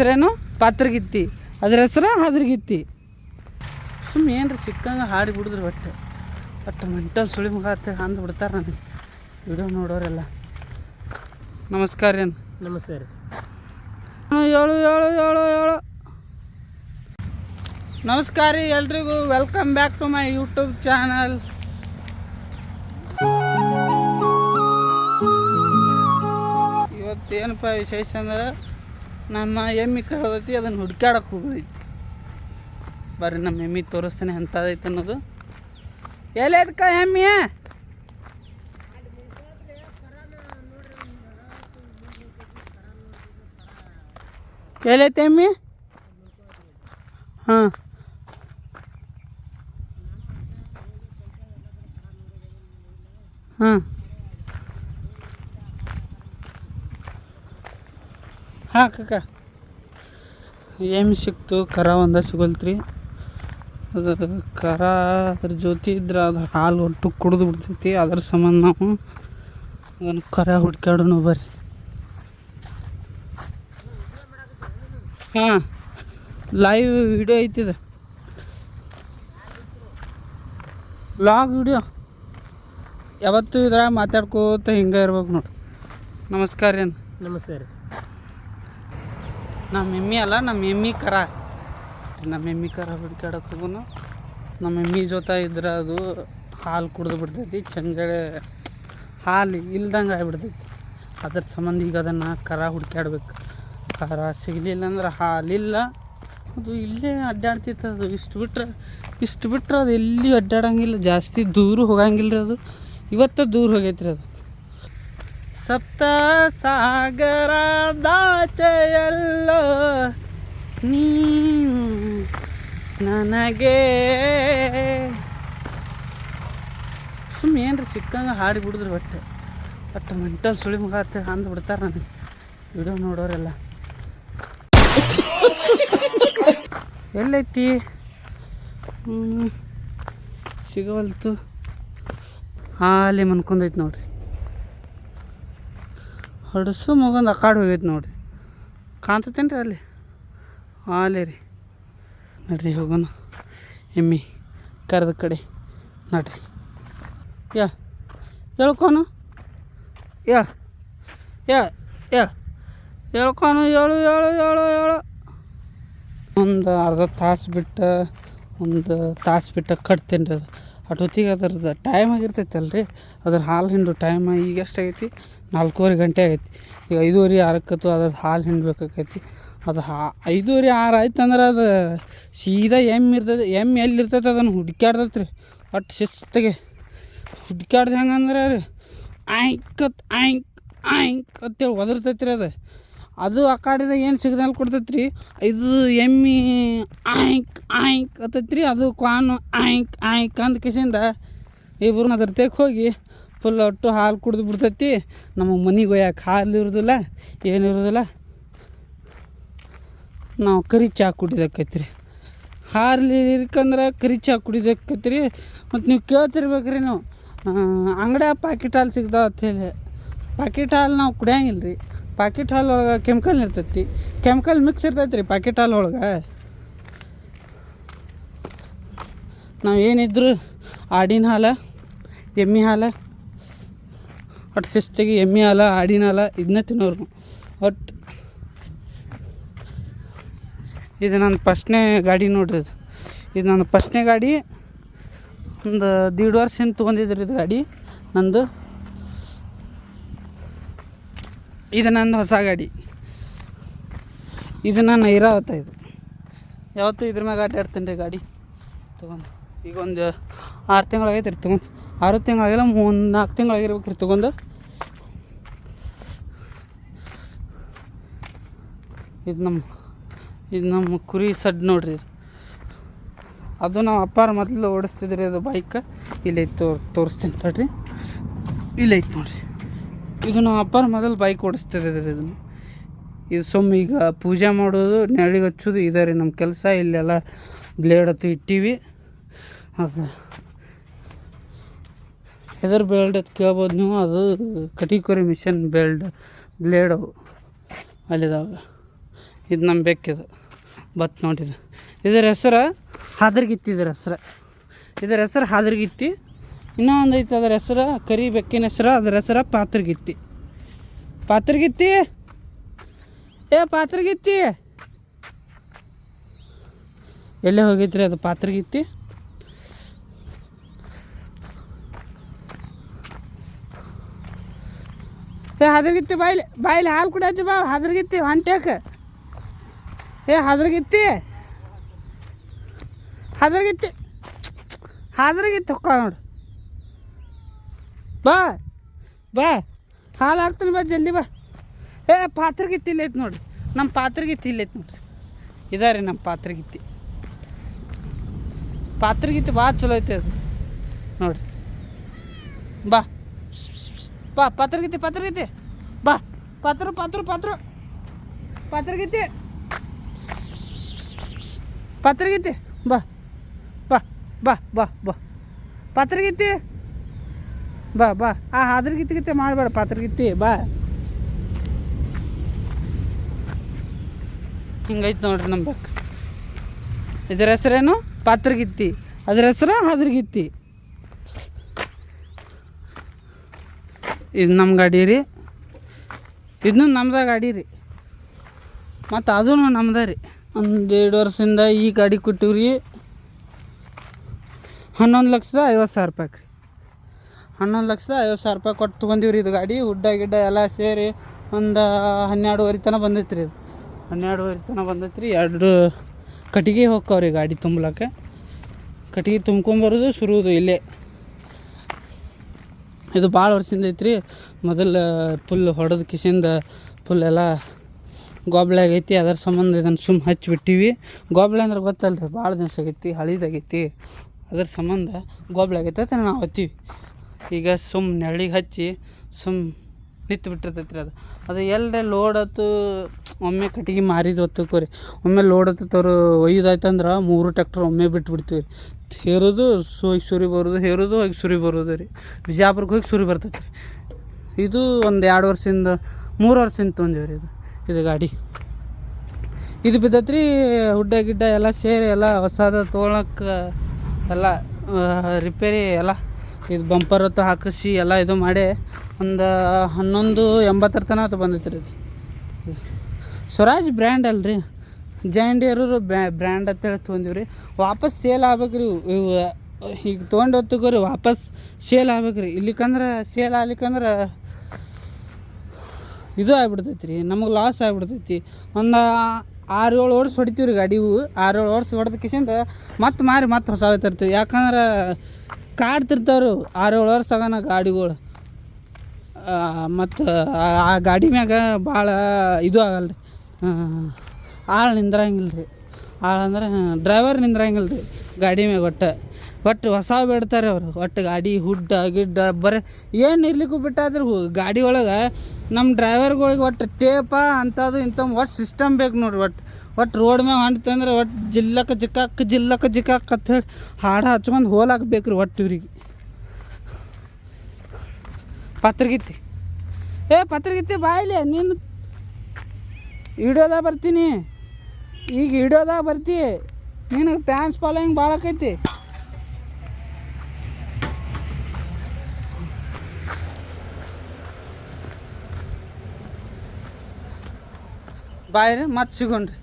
ಹೆಸರೇನು ಪಾತ್ರಗಿತ್ತಿ. ಅದ್ರ ಹೆಸರು ಹದ್ರಗಿತ್ತಿ. ಸುಮ್ಮನೆ ಏನ್ರಿ ಸಿಕ್ಕಂಗೆ ಹಾಡಿ ಬಿಡಿದ್ರು ಒಟ್ಟು. ಒಟ್ಟು ಮೆಂಟಲ್ ಸುಳಿ ಮುಖ ಅಂತ ಅಂದು ಬಿಡ್ತಾರೆ ನನಗೆ. ವಿಡಿಯೋ ನೋಡೋರೆಲ್ಲ. ನಮಸ್ಕಾರ ಏನು? ನಮಸ್ಕಾರ ಏಳು ಏಳು ಏಳು ಏಳು ನಮಸ್ಕಾರ ರೀ ಎಲ್ರಿಗೂ. Welcome back to my YouTube channel ಇವತ್ತೇನಪ್ಪ ವಿಶೇಷ ಅಂದ್ರೆ ನಮ್ಮ ಎಮ್ಮಿ ಕಳೆದೈತಿ, ಅದನ್ನು ಹುಡ್ಕ್ಯಾಡಕ್ಕೆ ಹೋಗೋದೈತಿ ಬರ್ರಿ, ನಮ್ಮ ಎಮ್ಮಿ ತೋರಿಸ್ತಾನೆ ಅಂಥದೈತೆ ಅನ್ನೋದು. ಎಲ್ಲೈತಕ್ಕ ಎಮ್ಮಿ? ಎಲ್ಲೈತೆ ಎಮ್ಮಿ? ಹಾಂ. ಹಾಂ. ಹಾಂ ಕಕ್ಕ ಏನು ಸಿಕ್ತು? ಕರ ಒಂದ ಸಿಗಲ್ತ್ರಿ. ಅದು ಕರ ಅದ್ರ ಜೊತೆ ಇದ್ರೆ ಅದು ಹಾಲು ಒಟ್ಟು ಕುಡಿದು ಬಿಡ್ತೈತಿ. ಅದ್ರ ಸಂಬಂಧ ನಾವು ಅದನ್ನು ಕರ ಹುಡ್ಕ್ಯಾಡೋಣ ಬರ್ರಿ. ಹಾಂ ಲೈವ್ ವಿಡಿಯೋ ಐತಿದೆ ಲಾಗ್ ವಿಡಿಯೋ ಯಾವತ್ತೂ ಇದ್ರಾಗ ಮಾತಾಡ್ಕೋತ ಹಿಂಗೆ ಇರ್ಬೇಕು ನೋಡಿ. ನಮಸ್ಕಾರ ರೀ ನಮಸ್ತೆ ರೀ. ನಮ್ಮ ಎಮ್ಮಿ ಅಲ್ಲ, ನಮ್ಮ ಎಮ್ಮಿ ಕರ. ನಮ್ಮ ಎಮ್ಮಿ ಕರ ಹುಡ್ಕ್ಯಾಡಕ್ಕೆ ಹೋಗೋನು. ನಮ್ಮ ಎಮ್ಮಿ ಜೊತೆ ಇದ್ರೆ ಅದು ಹಾಲು ಕುಡಿದು ಬಿಡ್ತೈತಿ ಚಂಗಡೆ ಹಾಲು ಇಲ್ದಂಗೆ ಆಗಿಬಿಡ್ತೈತಿ. ಅದ್ರ ಸಂಬಂಧ ಈಗ ಅದನ್ನು ಕರ ಹುಡ್ಕಾಡ್ಬೇಕು ಕರ ಸಿಗಲಿಲ್ಲ ಅಂದ್ರೆ ಹಾಲಿಲ್ಲ ಅದು ಇಲ್ಲೇ ಅಡ್ಡಾಡ್ತಿತ್ತು ಅದು. ಇಷ್ಟು ಬಿಟ್ರೆ ಇಷ್ಟು ಬಿಟ್ರೆ ಅದು ಎಲ್ಲಿ ಅಡ್ಡಾಡಂಗಿಲ್ಲ. ಜಾಸ್ತಿ ದೂರ ಹೋಗಂಗಿಲ್ಲ ರೀ ಅದು. ಇವತ್ತು ದೂರ ಹೋಗೈತ್ರಿ ಅದು. ಸಪ್ತ ಸಾಗರ ದಾಚೆಯಲ್ಲೋ ನೀ ನನಗೆ. ಸುಮ್ಮನೆ ಏನ್ರಿ ಸಿಕ್ಕಂಗೆ ಹಾಡಿ ಬಿಡಿದ್ರು ಒಟ್ಟು ಒಟ್ಟು ಮೆಂಟಲ್ ಸುಳಿ ಮುಗ ಅಂದು ಬಿಡ್ತಾರೆ ನನಗೆ. ವಿಡಿಯೋ ನೋಡೋರೆಲ್ಲ. ಎಲ್ಲೈತಿ. ಸಿಗವಲ್ತು. ಹಾಲಿ ಮನ್ಕೊಂಡೈತಿ ನೋಡ್ರಿ. ಹೊಡಸು ಮಗಂದು ಅಕಾಡ್ ಕಾಡು ಹೋಗೈತೆ ನೋಡ್ರಿ. ಕಾಣ್ತೇನ್ರಿ ಅಲ್ಲಿ? ಹಾಲೇ ರೀ. ನಡ್ರಿ ಹೋಗೋಣ. ಎಮ್ಮಿ, ಕರೆದ ಕಡೆ ನಡ್ರಿ. ಯಾ, ಹೇಳ್ಕೊನು? ಯಾ ಯಾ ಯಾ, ಹೇಳ್ಕೊನು? ಏಳು ಏಳು ಏಳು ಏಳು ಒಂದು ಅರ್ಧ ತಾಸು ಬಿಟ್ಟು, ಒಂದು ತಾಸು ಬಿಟ್ಟು ಕಟ್ತೇನೆ ರೀ ಅದು. ಅಟೊತ್ತಿಗೆ ಅದ್ರದ್ದು ಟೈಮ್ ಆಗಿರ್ತೈತೆ ಅಲ್ರಿ ಅದ್ರ ಹಾಲು ಹಿಂಡು ಟೈಮ್ ಈಗ ಎಷ್ಟಾಗೈತಿ? ನಾಲ್ಕೂವರೆ ಗಂಟೆ ಆಗೈತಿ. ಈಗ ಐದುವರೆ ಆರಕ್ಕತ್ತು ಅದ್ರದ್ದು ಹಾಲು ಹಿಂಡ್ಬೇಕಾಕೈತಿ. ಅದು ಹಾ ಐದೂವರೆ ಆರು ಆಯ್ತು ಅಂದ್ರೆ ಅದು ಸೀದಾ ಎಮ್ಮೆ ಇರ್ತದೆ ಎಮ್ಮೆ ಎಲ್ಲಿ ಇರ್ತೈತೆ ಅದನ್ನು ಹುಡ್ಕ್ಯಾಡ್ತೈತೆ ರೀ ಒಟ್ಟು ಶಿಸ್ತಿಗೆ ಹುಡ್ಕ್ಯಾಡ್ದು ಹೆಂಗಂದ್ರೆ ರೀ ಆಯ್ಕತ್ ಆಯ್ಕ್ ಆಯ್ಕ್ ಅಂತೇಳಿ ಒದರ್ತೈತೆ ರೀ ಅದು. ಅದು ಆ ಕಾಡಿದಾಗ ಏನು ಸಿಗ್ನಲ್ ಕೊಡ್ತೈತೆ ರೀ ಇದು ಎಮ್ಮಿ ಆಯ್ಕ್ ಆಯ್ಕ್ ಅಂತೈತೆ ರೀ ಅದು ಕ್ವಾನು ಆಯ್ಕ್ ಆಯ್ಕ್ ಅಂದ ಕಿಸಿಂದ ಇಬ್ಬರನ್ನ ಅದ್ರ ತೆಗ್ ಹೋಗಿ ಫುಲ್ ಒಟ್ಟು ಹಾಲು ಕುಡ್ದು ಬಿಡ್ತೈತಿ. ನಮ್ಮ ಮನೆಗೆ ಒಯ್ಯಕ್ಕೆ ಹಾಲು ಇರೋದಿಲ್ಲ, ಏನು ಇರೋದಿಲ್ಲ. ನಾವು ಕರಿ ಚಹಾ ಕುಡಿದಕ್ಕೈತ್ರಿ ರೀ ಹಾಲು ಇರ್ಕಂದ್ರೆ ಕರಿ ಚಹಾ ಕುಡಿದಕ್ಕೈತ್ರಿ ಮತ್ತು ನೀವು ಕೇಳ್ತಿರ್ಬೇಕ್ರಿ ನೀವು. ಅಂಗಡ್ಯಾಗ ಪಾಕಿಟ್ ಹಾಲು ಸಿಗ್ತಾವ ಅಂತೇಳಿ ಪಾಕಿಟ್ ಹಾಲು ನಾವು ಕುಡಿಯಂಗಿಲ್ಲ ರೀ ಪಾಕಿಟ್ ಹಾಲು ಒಳಗೆ ಕೆಮಿಕಲ್ ಇರ್ತೈತಿ. ಕೆಮಿಕಲ್ ಮಿಕ್ಸ್ ಇರ್ತೈತಿ ರೀ ಪ್ಯಾಕೆಟ್ ಹಾಲು ಒಳಗೆ. ನಾವು ಏನಿದ್ರು ಆಡಿನ ಹಾಲು, ಎಮ್ಮೆ ಹಾಲು, ಒಟ್ಟು ಶಿಸ್ತಿಗೆ ಎಮ್ಮೆ ಹಾಲು, ಆಡಿನ ಹಾಲು ಇದನ್ನ ತಿನ್ನೋರು ಒಟ್ಟು ಇದು ನನ್ನ ಫಸ್ಟ್ನೇ ಗಾಡಿ ನೋಡ್ರಿ ಇದು. ಇದು ನನ್ನ ಫಸ್ಟ್ನೇ ಗಾಡಿ. ಒಂದು ದೀಡ್ ವರ್ಷ ಹಿಂದೆ ತೊಗೊಂಡಿದ್ರಿ ಇದು ಗಾಡಿ. ನಂದು. ಇದು ನಂದು ಹೊಸ ಗಾಡಿ. ಇದು ನನ್ನ ಐರಾವತ ಇದು. ಯಾವತ್ತೂ ಇದ್ರ ಮ್ಯಾಗ ಆಟಾಡ್ತೀನಿ ರೀ ಗಾಡಿ. ತೊಗೊಂಡು. ಈಗ ಒಂದು ಆರು ತಿಂಗಳಾಗೈತೆ ರೀ ತೊಗೊಂಡು. ಆರು ತಿಂಗಳಾಗಿಲ್ಲ ಮೂರು ನಾಲ್ಕು ತಿಂಗಳಾಗಿರ್ಬೇಕು ರೀ ತೊಗೊಂಡು. ಇದು ನಮ್ಮ ಇದು ನಮ್ಮ ಕುರಿ ಸಡ್ ನೋಡ್ರಿ ಅದು ನಾವು ಅಪ್ಪಾರ ಮೊದಲು ಓಡಿಸ್ತಿದ್ರಿ ಅದು ಬೈಕ್ ಇಲ್ಲೈತೆ ತೋರ್ ತೋರಿಸ್ತೀನಿ ತಡ್ರಿ. ಇಲ್ಲೈತೆ ನೋಡ್ರಿ. ಇದು ನಾವು ಅಪ್ಪಾರ ಮೊದಲು ಬೈಕ್ ಓಡಿಸ್ತಿದ್ರಿ ಇದನ್ನು ಇದು ಸುಮ್ಮ ಈಗ ಪೂಜೆ ಮಾಡೋದು, ನೆರಳಿಗೆ ಹಚ್ಚೋದು ಇದೆ ರೀ ನಮ್ಮ ಕೆಲಸ. ಇಲ್ಲೆಲ್ಲ ಬ್ಲೇಡ್ ಹತ್ತು ಇಟ್ಟೀವಿ. ಅದು ಎದರ್ ಬೆಲ್ಡ್ ಅದು ಕೇಳ್ಬೋದು ನೀವು. ಅದು ಕಟಿಕೋರಿ ಮಿಷನ್ ಬೆಲ್ಡ್ ಬ್ಲೇಡ್ ಅವು. ಅಲ್ಲಿದಾವೆ. ಇದು ನಮ್ಮ ಬೆಕ್ಕಿದು ಬತ್ ನೋಡಿದ ಇದರ ಹೆಸರು ಹಾದರ್ಗಿತ್ತಿ ಇದರ ಹೆಸರು. ಇದರ ಹೆಸರು ಹಾದರ್ಗಿತ್ತಿ. ಇನ್ನೂ ಒಂದು ಐತೆ ಅದರ ಹೆಸರು ಕರಿ ಬೆಕ್ಕಿನ ಹೆಸರು, ಅದರ ಹೆಸರು ಪಾತ್ರಗಿತ್ತಿ. ಪಾತ್ರಗಿತ್ತಿ? ಏ ಪಾತ್ರಗಿತ್ತಿ? ಎಲ್ಲೇ ಹೋಗಿದ್ರಿ ಅದು ಪಾತ್ರಗಿತ್ತಿ? ಏ ಹದ್ರಗಿತ್ತಿ ಬಾಯ್ಲಿ ಬಾಯ್ಲಿ ಹಾಲು ಕುಡಿಯತ್ತಿ ಬಾ, ಹದ್ರಗಿತ್ತಿ ಹೊಂಟ್ಯಾಕ ಏ, ಹದ್ರಗಿತ್ತಿ. ಹದ್ರಗಿತ್ತಿ. ಹದ್ರಗಿತ್ತಿ ಹೊಕ್ಕ ನೋಡು. ಬಾ ಬಾ. ಹಾಲು ಹಾಕ್ತೀನಿ ಬಾ, ಜಲ್ದಿ ಬಾ. ಏ, ಪಾತ್ರಗಿತ್ತಿ ಇಲ್ಲೈತೆ ನೋಡ್ರಿ ನಮ್ಮ ಪಾತ್ರಗಿತ್ತಿ ಇಲ್ಲೈತೆ ನೋಡ್ರಿ ಇದಾರೆ ನಮ್ಮ ಪಾತ್ರಗಿತ್ತಿ. ಪಾತ್ರಗಿತ್ತಿ ಭಾಳ ಚಲೋ ಐತೆ ಅದು. ನೋಡಿರಿ ಬಾ. ಬಾ, ಪಾತ್ರಗಿತ್ತಿ ಪಾತ್ರಗಿತ್ತಿ. ಬಾ. ಪಾತ್ರ ಪಾತ್ರ ಪಾತ್ರ. ಪಾತ್ರಗಿತ್ತಿ. ಪಾತ್ರಗಿತ್ತಿ, ಬಾ ಬಾ ಬಾ ಬಾ ಬಾ. ಪಾತ್ರಗಿತ್ತಿ, ಬಾ ಬಾ. ಆ ಹಾದ್ರಗಿತ್ತಿ ಗಿತ್ತಿ ಮಾಡಬೇಡ, ಪಾತ್ರಗಿತ್ತಿ, ಬಾ. ಹಿಂಗೈತೆ ನೋಡ್ರಿ ನಮ್ಮ ಬಕ್. ಇದರ ಹೆಸರೇನು? ಪಾತ್ರಗಿತ್ತಿ. ಅದ್ರ ಹೆಸರು ಹದ್ರಗಿತ್ತಿ. ಇದು ನಮ್ಮ ಗಾಡಿ ರೀ ಇದನ್ನು ನಮ್ದ ಗಾಡಿ ರೀ ಮತ್ತು ಅದೂ ನಮ್ದೇ ರೀ. ಒಂದು ಎರಡು ವರ್ಷದಿಂದ ಈ ಗಾಡಿ ಕೊಟ್ಟಿವಿ ರೀ. ಹನ್ನೊಂದು ಲಕ್ಷದ ಐವತ್ತು ಸಾವಿರ ರೂಪಾಯಿ ರೀ ಹನ್ನೊಂದು ಲಕ್ಷದ ಐವತ್ತು ಸಾವಿರ ರೂಪಾಯಿ ಕೊಟ್ಟು ತೊಗೊಂಡಿವ್ರಿ ಇದು ಗಾಡಿ. ಹುಡ್ಡ ಗಿಡ್ಡ ಎಲ್ಲ ಸೇರಿ ಒಂದು ಹನ್ನೆರಡುವರೆ ತನಕ ಬಂದೈತೆ ರೀ ಇದು. ಹನ್ನೆರಡುವರೆ ತನಕ ಬಂದೈತೆ ರೀ ಎರಡು ಕಟ್ಟಿಗೆ ಹೋಗ್ತಾವ್ರಿ ಗಾಡಿ ತುಂಬಲಕ್ಕೆ ಕಟ್ಟಿಗೆ ತುಂಬ್ಕೊಂಬರೋದು ಸುರುವುದು ಇಲ್ಲೇ. ಇದು ಭಾಳ ವರ್ಷದಿಂದ ಐತ್ರಿ. ಮೊದಲು ಫುಲ್ ಹೊಡೆದ ಕಿಸಿಂದ ಫುಲ್ ಎಲ್ಲ ಗೋಬ್ಳೆ ಆಗೈತಿ, ಅದರ ಸಂಬಂಧ ಇದನ್ನು ಸುಮ್ಮ ಹಚ್ಚಿಬಿಟ್ಟಿವಿ ಗೋಬ್ಳೆ ಅಂದ್ರೆ ಗೊತ್ತಲ್ಲ ರೀ ಭಾಳ ದಿವಸ ಆಗೈತಿ, ಹಳಿದಾಗೈತಿ. ಅದ್ರ ಸಂಬಂಧ ಗೋಬ್ಳೆ ಆಗೈತೆ ಅಂತ ನಾವು ಹತ್ತೀವಿ ಈಗ ಸುಮ್ ನೆರಳಿಗೆ ಹಚ್ಚಿ, ಸುಮ್ ನಿಂತು ಬಿಟ್ಟಿರ್ತೈತಿ ರೀ ಅದು ಅದು ಎಲ್ಲರೇ ಹತ್ತು ಒಮ್ಮೆ ಕಟ್ಟಿಗೆ ಮಾರಿದ ಹೊತ್ತಕ್ಕೂ ರೀ ಒಮ್ಮೆ ಲೋಡ್ ಹತ್ತವರು ಒಯ್ದಾಯ್ತಂದ್ರೆ ಮೂರು ಟ್ಯಾಕ್ಟ್ರ್ ಒಮ್ಮೆ ಬಿಟ್ಬಿಡ್ತೀವಿ. ರೀ ಹೇರೋದು ಹೋಗಿ ಸುರಿ ಬರೋದು, ಹೇರೋದು ಹೋಗಿ ಸುರಿ ಬರೋದು ರೀ. ಬಿಜಾಪುರಕ್ಕೆ ಹೋಗಿ ಸುರಿ ಬರ್ತೈತೆ ರೀ ಇದು ಒಂದು ಎರಡು ವರ್ಷದಿಂದ, ಮೂರು ವರ್ಷದಿಂದ ತೊಂದೇವ್ರಿ ಇದು. ಇದು ಗಾಡಿ. ಇದು ಬಿದ್ದತ್ರಿ, ಹುಡ್ಡ ಗಿಡ್ಡ ಎಲ್ಲ ಸೇರಿ ಎಲ್ಲ ಹೊಸದ ತೊಗೊಳಕ್ಕೆ ಎಲ್ಲ ರಿಪೇರಿ ಎಲ್ಲ. ಇದು ಬಂಪರ್ ಹೊತ್ತು ಹಾಕಿಸಿ ಎಲ್ಲ ಇದು ಮಾಡಿ ಒಂದು ಹನ್ನೊಂದು ಎಂಬತ್ತರ ತನಕ ಅದು ಬಂದಿತ್ತು ರೀ ಇದು. ಸ್ವರಾಜ್ ಬ್ರ್ಯಾಂಡ್ ಅಲ್ರಿ. ಜಾಂಡಿಯರು ಬ್ರ್ಯಾಂಡ್ ಅಂತೇಳಿ ತೊಗೊಂಡಿವಿ ರೀ ವಾಪಸ್ ಸೇಲ್ ಆಗ್ಬೇಕು ರೀ ಇವು, ಈಗ ತೊಗೊಂಡು ಹೊತ್ತಿಗೆ ರೀ ವಾಪಸ್ ಸೇಲ್ ಆಗ್ಬೇಕು ರೀ ಇಲ್ಲಿಕಂದ್ರೆ ಸೇಲ್ ಆಗ್ಲಿಕ್ಕಂದ್ರೆ ಇದು ಆಗ್ಬಿಡ್ತೈತಿ ರೀ ನಮಗೆ ಲಾಸ್ ಆಗ್ಬಿಡ್ತೈತಿ. ಒಂದು ಆರು ಏಳು ವರ್ಷ ಹೊಡಿತೀವಿ ರೀ ಗಾಡಿವು ಆರು ಏಳು ವರ್ಷ ಹೊಡೆದ ಕಿಶಿಂದ ಮತ್ತೆ ಮಾರಿ ಮತ್ತೆ ಹೊಸ ತರ್ತೀವಿ ಯಾಕಂದ್ರೆ ಕಾಡ್ತಿರ್ತಾವ್ರು. ಆರು ಏಳು ವರ್ಷ ಆಗೋಣ ಗಾಡಿಗಳು. ಮತ್ತು ಆ ಗಾಡಿ ಮ್ಯಾಗ ಭಾಳ ಇದು ಆಗಲ್ಲ ರೀ ಆಳು ನಿಂದ್ರಂಗಿಲ್ಲ ರೀ ಆಳಂದ್ರೆ ಡ್ರೈವರ್ ನಿಂದ್ರಂಗಿಲ್ಲ ರೀ ಗಾಡಿ ಮ್ಯಾಗ ಒಟ್ಟು. ಒಟ್ಟು ಹೊಸ ಬಿಡ್ತಾರೆ ಅವರು. ಒಟ್ಟು ಗಾಡಿ, ಹುಡ್ಡ, ಗಿಡ್ಡ, ಬರೀ ಏನು ಇರ್ಲಿಕ್ಕೂ ಬಿಟ್ಟಾದ್ರೆ ಗಾಡಿ ಒಳಗೆ ನಮ್ಮ ಡ್ರೈವರ್ಗಳಿಗೆ ಒಟ್ಟು ಟೇಪ ಅಂಥದ್ದು ಇಂಥ ಒಟ್ಟು ಸಿಸ್ಟಮ್ ಬೇಕು ನೋಡ್ರಿ. ಒಟ್ಟು ಒಟ್ಟು ರೋಡ್ ಮ್ಯಾಗ ಹೊಂಟಂದ್ರೆ ಒಟ್ಟು ಜಿಲ್ಲಕ್ಕೆ ಜಿಕ್ಕಕ್ಕೆ ಜಿಲ್ಲಕ್ಕೆ ಜಿಕ್ಕಾಕ್ ಅಂತ ಹೇಳಿ ಹಾಡು ಹಚ್ಕೊಂಡು ಹೋಲ್ ಒಟ್ಟು ಇವ್ರಿಗೆ. ಪತ್ರಗಿತ್ತಿ. ಏ ಪತ್ರಗಿತ್ತಿ ಬಾಯಿಲೆ ನೀನು ಇಡೋದಾಗ ಬರ್ತೀನಿ. ಈಗ ಇಡೋದಾಗ ಬರ್ತಿ. ನಿನಗೆ ಫ್ಯಾನ್ಸ್ ಫಾಲೋಯಿಂಗ್ ಭಾಳ ಆಕೈತಿ ಬಾಯ್ ರೀ ಮತ್ತೆ ಸಿಗೋಣ್ರಿ